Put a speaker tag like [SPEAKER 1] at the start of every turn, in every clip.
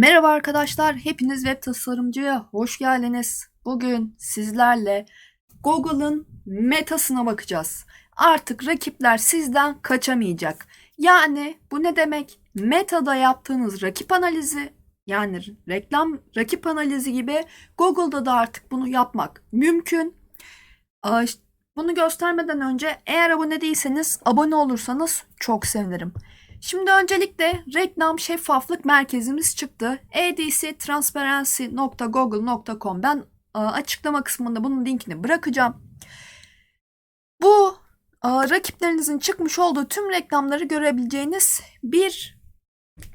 [SPEAKER 1] Merhaba arkadaşlar, hepiniz web tasarımcıya hoş geldiniz. Bugün sizlerle Google'ın metasına bakacağız. Artık rakipler sizden kaçamayacak. Yani bu ne demek? Metada yaptığınız rakip analizi, yani reklam rakip analizi gibi Google'da da artık bunu yapmak mümkün. Bunu göstermeden önce eğer abone değilseniz abone olursanız çok sevinirim. Şimdi öncelikle reklam şeffaflık merkezimiz çıktı. edctransparency.google.com Ben e, açıklama kısmında bunun linkini bırakacağım. Bu e, rakiplerinizin çıkmış olduğu tüm reklamları görebileceğiniz bir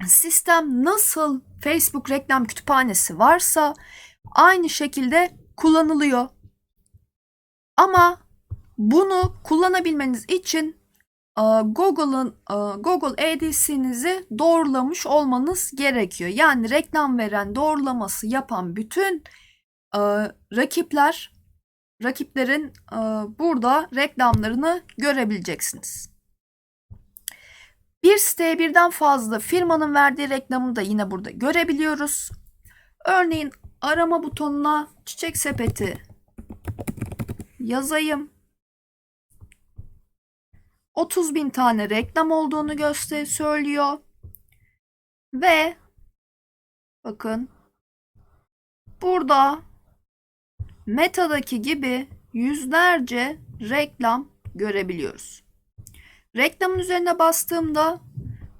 [SPEAKER 1] sistem nasıl Facebook reklam kütüphanesi varsa aynı şekilde kullanılıyor. Ama bunu kullanabilmeniz için Google'ın Google ADS'inizi doğrulamış olmanız gerekiyor. Yani reklam veren, doğrulaması yapan bütün rakipler, rakiplerin burada reklamlarını görebileceksiniz. Bir siteye birden fazla firmanın verdiği reklamı da yine burada görebiliyoruz. Örneğin arama butonuna çiçek sepeti yazayım. 30 bin tane reklam olduğunu göster söylüyor. Ve bakın burada Meta'daki gibi yüzlerce reklam görebiliyoruz. Reklamın üzerine bastığımda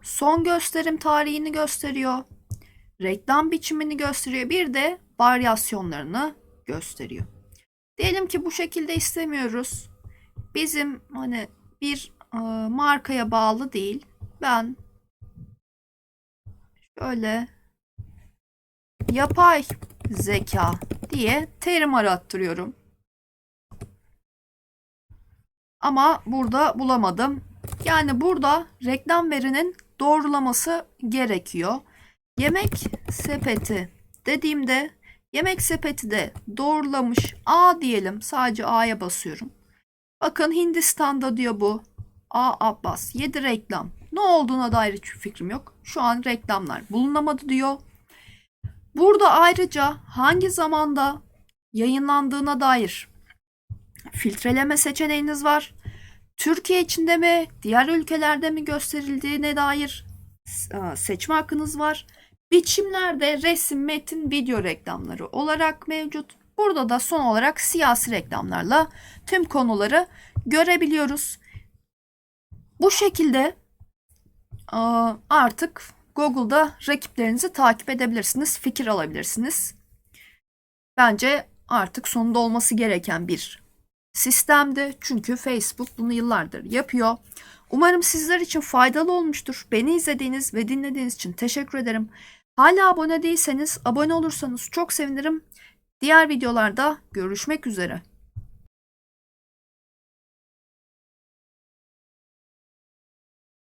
[SPEAKER 1] son gösterim tarihini gösteriyor. Reklam biçimini gösteriyor. Bir de varyasyonlarını gösteriyor. Diyelim ki bu şekilde istemiyoruz. Bizim hani bir e, markaya bağlı değil. Ben şöyle yapay zeka diye terim arattırıyorum. Ama burada bulamadım. Yani burada reklam verinin doğrulaması gerekiyor. Yemek sepeti dediğimde yemek sepeti de doğrulamış A diyelim. Sadece A'ya basıyorum. Bakın Hindistan'da diyor bu. A Abbas 7 reklam. Ne olduğuna dair hiçbir fikrim yok. Şu an reklamlar bulunamadı diyor. Burada ayrıca hangi zamanda yayınlandığına dair filtreleme seçeneğiniz var. Türkiye içinde mi, diğer ülkelerde mi gösterildiğine dair seçme hakkınız var. Biçimlerde resim, metin, video reklamları olarak mevcut. Burada da son olarak siyasi reklamlarla tüm konuları görebiliyoruz. Bu şekilde artık Google'da rakiplerinizi takip edebilirsiniz, fikir alabilirsiniz. Bence artık sonunda olması gereken bir sistemdi. Çünkü Facebook bunu yıllardır yapıyor. Umarım sizler için faydalı olmuştur. Beni izlediğiniz ve dinlediğiniz için teşekkür ederim. Hala abone değilseniz abone olursanız çok sevinirim. Diğer videolarda görüşmek üzere.